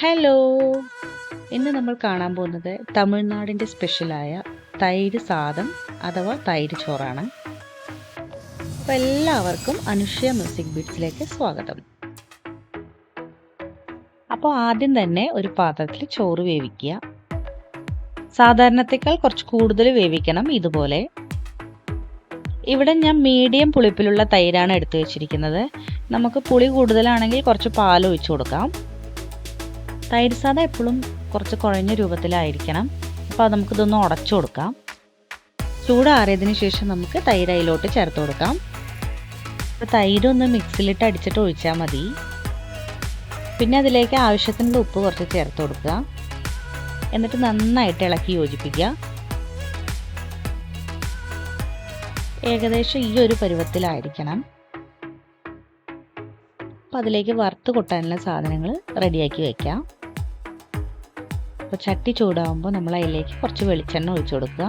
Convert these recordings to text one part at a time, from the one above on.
Hello ഇന്ന് നമ്മൾ കാണാൻ പോകുന്നത് തമിഴ്നാടിന്റെ സ്പെഷ്യലായ തൈര് സാദം അഥവാ തൈര് ചോറാണ്. അപ്പോൾ എല്ലാവർക്കും അനുഷ്യ മ്യൂസിക് ബീറ്റ്സിലേക്ക് സ്വാഗതം. അപ്പോൾ ആദ്യം തന്നെ ഒരു പാത്രത്തിൽ ചോറ് വേവിക്കുക. സാധാരണത്തേക്കാൾ കുറച്ച് കൂടുതൽ വേവിക്കണം ഇതുപോലെ. ഇവിടെ ഞാൻ മീഡിയം പുളിപ്പിലുള്ള തൈരാണ് എടുത്തു വെച്ചിരിക്കുന്നത്. നമുക്ക് പുളി കൂടുതലാണെങ്കിൽ കുറച്ച് പാൽ ഒഴിച്ചു കൊടുക്കാം. തൈര് സാദ എപ്പോഴും കുറച്ച് കുഴഞ്ഞ രൂപത്തിലായിരിക്കണം. അപ്പോൾ നമുക്കിതൊന്ന് ഉടച്ചു കൊടുക്കാം. ചൂടാറിയതിന് ശേഷം നമുക്ക് തൈര് അതിലോട്ട് ചേർത്ത് കൊടുക്കാം. അപ്പോൾ തൈര് ഒന്ന് മിക്സിലിട്ട് അടിച്ചിട്ട് ഒഴിച്ചാൽ മതി. പിന്നെ അതിലേക്ക് ആവശ്യത്തിനുള്ള ഉപ്പ് കുറച്ച് ചേർത്ത് കൊടുക്കുക. എന്നിട്ട് നന്നായിട്ട് ഇളക്കി യോജിപ്പിക്കുക. ഏകദേശം ഈ ഒരു പരുവത്തിലായിരിക്കണം. അപ്പം അതിലേക്ക് വറുത്ത് കൊട്ടാനുള്ള സാധനങ്ങൾ റെഡിയാക്കി വെക്കാം അപ്പോൾ ചട്ടി ചൂടാകുമ്പോൾ നമ്മൾ അതിലേക്ക് കുറച്ച് വെളിച്ചെണ്ണ ഒഴിച്ചു കൊടുക്കുക.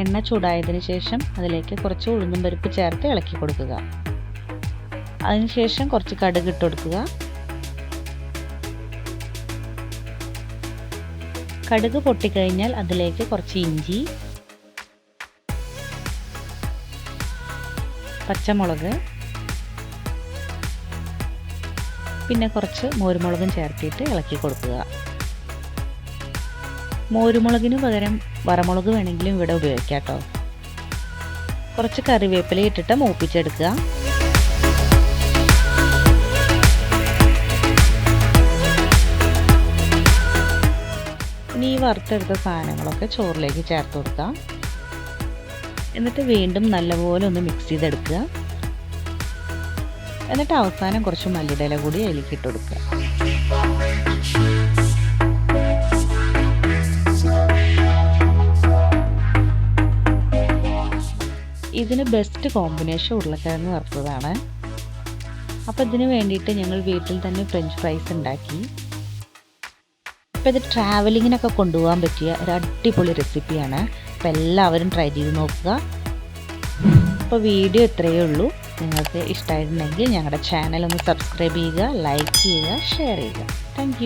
എണ്ണ ചൂടായതിന് ശേഷം അതിലേക്ക് കുറച്ച് ഉഴുന്നും പരിപ്പ് ചേർത്ത് ഇളക്കി കൊടുക്കുക. അതിനുശേഷം കുറച്ച് കടുക് ഇട്ട് കൊടുക്കുക. കടുക് പൊട്ടിക്കഴിഞ്ഞാൽ അതിലേക്ക് കുറച്ച് ഇഞ്ചി പച്ചമുളക് പിന്നെ കുറച്ച് മോരുമുളകും ചേർത്തിട്ട് ഇളക്കി കൊടുക്കുക. മോരുമുളകിന് പകരം വറമുളക് വേണമെങ്കിലും ഇവിടെ ഉപയോഗിക്കാം കേട്ടോ കുറച്ച് കറിവേപ്പില ഇട്ടിട്ട് മൂപ്പിച്ചെടുക്കുക. ഇനി ഈ വറുത്തെടുത്ത സാധനങ്ങളൊക്കെ ചോറിലേക്ക് ചേർത്ത് കൊടുക്കാം എന്നിട്ട് വീണ്ടും നല്ലപോലെ ഒന്ന് മിക്സ് ചെയ്തെടുക്കുക. എന്നിട്ട് അവസാനം കുറച്ച് മല്ലിടല കൂടി അതിലേക്ക് ഇട്ട് കൊടുക്കുക. ഇതിന് ബെസ്റ്റ് കോമ്പിനേഷൻ ഉരുളക്കിഴങ്ങ് വറുത്തതാണ്. അപ്പോൾ ഇതിന് വേണ്ടിയിട്ട് ഞങ്ങൾ വീട്ടിൽ തന്നെ ഫ്രഞ്ച് ഫ്രൈസ് ഉണ്ടാക്കി. അപ്പോൾ ഇത് ട്രാവലിങ്ങിനൊക്കെ കൊണ്ടുപോകാൻ പറ്റിയ ഒരു അടിപൊളി റെസിപ്പിയാണ് അപ്പോൾ എല്ലാവരും ട്രൈ ചെയ്ത് നോക്കുക. അപ്പോൾ വീഡിയോ ഇത്രയേ ഉള്ളൂ. നിങ്ങൾക്ക് ഇഷ്ടമായിട്ടുണ്ടെങ്കിൽ ഞങ്ങളുടെ ചാനൽ ഒന്ന് സബ്സ്ക്രൈബ് ചെയ്യുക ലൈക്ക് ചെയ്യുക ഷെയർ ചെയ്യുക. താങ്ക്